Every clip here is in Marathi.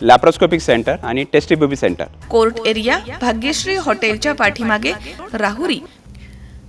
लॅप्रोस्कोपिक सेंटर आणि test tube baby centre court area Bhagyashree हॉटेलच्या पाठीमागे राहुरी.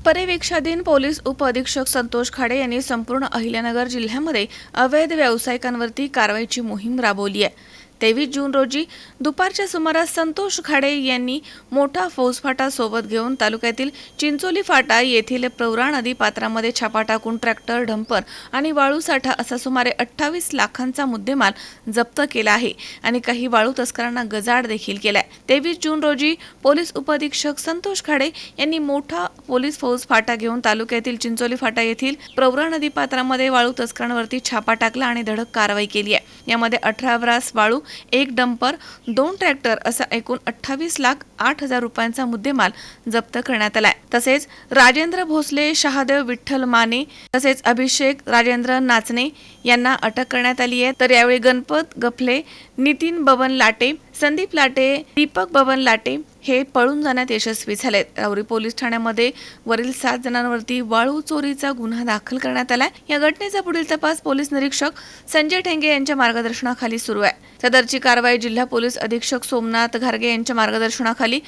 पर्यवेक्षाधीन पोलीस उपअधीक्षक संतोष खाडे यांनी संपूर्ण अहिल्यानगर जिल्ह्यामध्ये अवैध व्यावसायिकांवरती कारवाईची मोहीम राबवली आहे. तेवीस जून रोजी दुपारच्या सुमारास संतोष खाडे यांनी मोठा फौजफाटा सोबत घेऊन तालुक्यातील चिंचोली फाटा येथील प्रवरा नदी पात्रामध्ये छापा टाकून ट्रॅक्टर ढंपर आणि वाळू साठा असा सुमारे अठ्ठावीस लाखांचा मुद्देमाल जप्त केला आहे आणि काही वाळू तस्करांना गजाड देखील केलाय. तेवीस जून रोजी पोलीस उपअधीक्षक संतोष खाडे यांनी मोठा पोलीस फौज फाटा घेऊन तालुक्यातील चिंचोली फाटा येथील प्रवरा नदी पात्रामध्ये वाळू तस्करांवरती छापा टाकला आणि धडक कारवाई केली आहे. यामध्ये अठरा ब्रास वाळू एक डंपर दोन ट्रॅक्टर असा एकूण अठ्ठावीस लाख आठ हजार रुपयांचा मुद्देमाल जप्त करण्यात आलाय. तसेच राजेंद्र भोसले शहादेव विठ्ठल माने तसेच अभिषेक राजेंद्र नाचणे यांना अटक करण्यात आली आहे. तर यावेळी गणपत गफले नितीन बबन लाटे संदीप लाटे दीपक बबन लाटे हे पळून जाण्यात यशस्वी झालेत. राहुरी पोलीस ठाण्यामध्ये वरील सात जणांवरती वाळू चोरीचा गुन्हा दाखल करण्यात आला या घटनेचा पुढील तपास पोलीस निरीक्षक संजय ठेंगे यांच्या मार्गदर्शनाखाली सुरू आहे. सदरची कारवाई जिल्हा पोलीस अधीक्षक सोमनाथ घारगे यांच्या मार्गदर्शनाखाली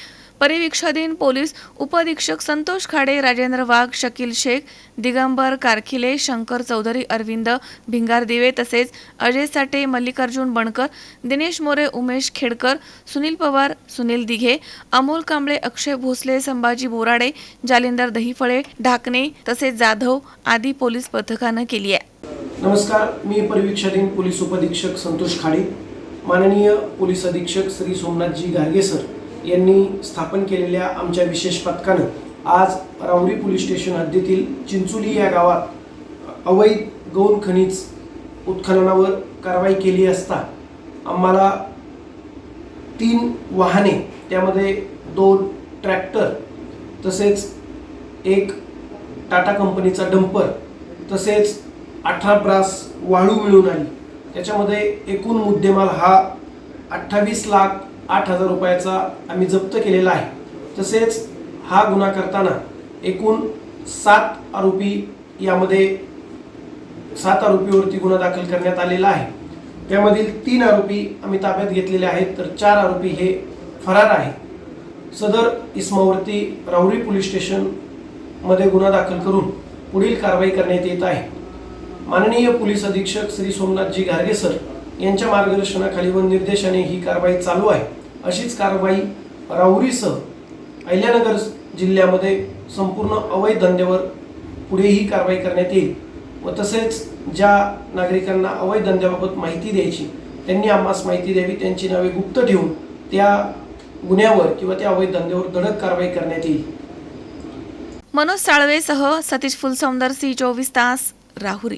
परिवीक्षाधीन पोलीस उपअधीक्षक संतोष खाडे राजेंद्र वाघ शकील शेख दिगंबर कारखिले शंकर चौधरी अरविंद भिंगार दिवे तसेच अजय साठे मल्लिकार्जुन बणकर दिनेश मोरे उमेश खेडकर सुनील पवार सुनील दिघे अमोल कांबळे अक्षय भोसले संभाजी बोराडे जालिंदर दहीफळे ढाकणे तसेच जाधव आदी पोलीस पथकानं केली आहे. नमस्कार मी परिवीक्षाधीन पोलीस उपअधीक्षक संतोष खाडे. माननीय पोलीस अधीक्षक श्री सोमनाथजी गार्गे सर यांनी स्थापन केलेल्या आमच्या विशेष पथकानं आज राहुरी पोलीस स्टेशन हद्दीतील चिंचोली या गावात अवैध गौण खनिज उत्खननावर कारवाई केली असता आम्हाला तीन वाहने त्यामध्ये दोन ट्रॅक्टर तसेच एक टाटा कंपनीचा डंपर तसेच अठरा ब्रास वाळू मिळून आली. त्याच्यामध्ये एकूण मुद्देमाल हा अठ्ठावीस लाख आठ हजार रुपयाचा आम्ही जप्त केलेला आहे. तसेच हा गुन्हा करताना एकूण सात आरोपी यामध्ये सात आरोपीवरती गुन्हा दाखल करण्यात आलेला आहे. त्यामधील तीन आरोपी आम्ही ताब्यात घेतलेले आहेत तर चार आरोपी हे फरार आहेत. सदर इस्मावरती राहुरी पोलीस स्टेशनमध्ये गुन्हा दाखल करून पुढील कारवाई करण्यात येत आहे. माननीय पोलीस अधीक्षक श्री सोमनाथजी गारगे सर यांच्या मार्गदर्शनाखाली व निर्देशाने ही कारवाई चालू आहे. अशीच कारवाई राहुरीसह अहिल्यानगर जिल्ह्यामध्ये संपूर्ण अवैध धंद्यावर पुढेही कारवाई करण्यात येईल व तसेच ज्या नागरिकांना अवैध धंद्याबाबत माहिती द्यायची त्यांनी आम्हास माहिती द्यावी त्यांची नावे गुप्त ठेवून त्या गुन्ह्यावर किंवा त्या अवैध धंद्यावर धडक कारवाई करण्यात येईल. मनोज साळवेसह सतीश फुलसौंदर सी चोवीस तास राहुरी.